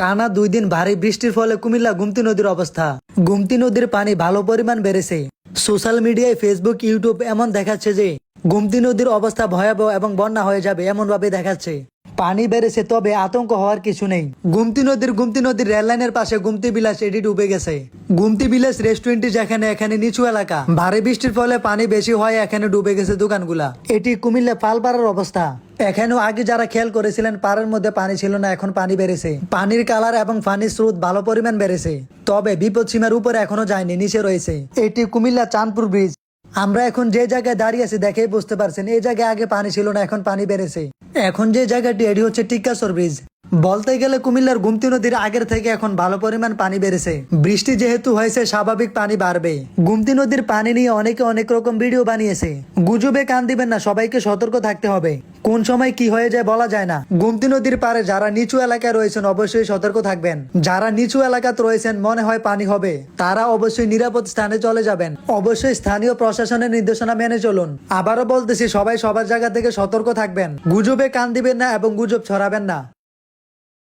টানা দুই দিন ভারী বৃষ্টির ফলে কুমিল্লা গুমতি নদীর অবস্থা। গুমতি নদীর পানি ভালো পরিমাণ বেড়েছে। সোশ্যাল মিডিয়ায় ফেসবুক ইউটিউব এমন দেখাচ্ছে যে গুমতি নদীর অবস্থা ভয়াবহ এবং বন্যা হয়ে যাবে এমন ভাবে দেখাচ্ছে। পানি বেড়েছে, তবে আতঙ্ক হওয়ার কিছু নেই। গুমতি নদীর গুমতি নদীর রেললাইনের পাশে গুমতি বিলাস এটি ডুবে গেছে। গুমতি বিলাস রেস্টুরেন্টটি যেখানে, এখানে নিচু এলাকা। ভারী বৃষ্টির ফলে পানি বেশি হয় এখানে ডুবে গেছে দোকানগুলা। এটি কুমিল্লা পালপাড়ার অবস্থা। এখানেও আগে যারা খেয়াল করেছিলেন, পাড়ের মধ্যে পানি ছিল না, এখন পানি বেড়েছে। পানির কালার এবং পানির স্রোত ভালো পরিমাণ বেড়েছে। তবে বিপদ সীমার উপরে এখনও যায়নি, নিচে রয়েছে। এটি কুমিল্লা চাঁদপুর ব্রিজ। আমরা এখন যে জায়গায় দাঁড়িয়ে আছি দেখেই বুঝতে পারছেন, এই জায়গায় আগে পানি ছিল না, এখন পানি বেড়েছে। এখন যে জায়গাটি, এটি হচ্ছে টিক্কাসর ব্রিজ। বলতে গেলে কুমিল্লার গুমতি নদীর আগের থেকে এখন ভালো পরিমাণ পানি বেড়েছে। বৃষ্টি যেহেতু হয়েছে, স্বাভাবিক পানি বাড়বে। গুমতি নদীর পানি নিয়ে অনেকে অনেক রকম ভিডিও বানিয়েছে। গুজবে কান দিবেন না, সবাইকে সতর্ক থাকতে হবে। কোন সময় কি হয়ে যায় বলা যায় না। গুমতি নদীর পারে যারা নিচু এলাকায় রয়েছেন, অবশ্যই সতর্ক থাকবেন। যারা নিচু এলাকাতে রয়েছেন, মনে হয় পানি হবে। তারা অবশ্যই নিরাপদ স্থানে চলে যাবেন। অবশ্যই স্থানীয় প্রশাসনের নির্দেশনা মেনে চলুন। আবারও বলতেছি, সবাই সবার জায়গা থেকে সতর্ক থাকবেন। গুজবে কান দিবেন না এবং গুজব ছড়াবেন না।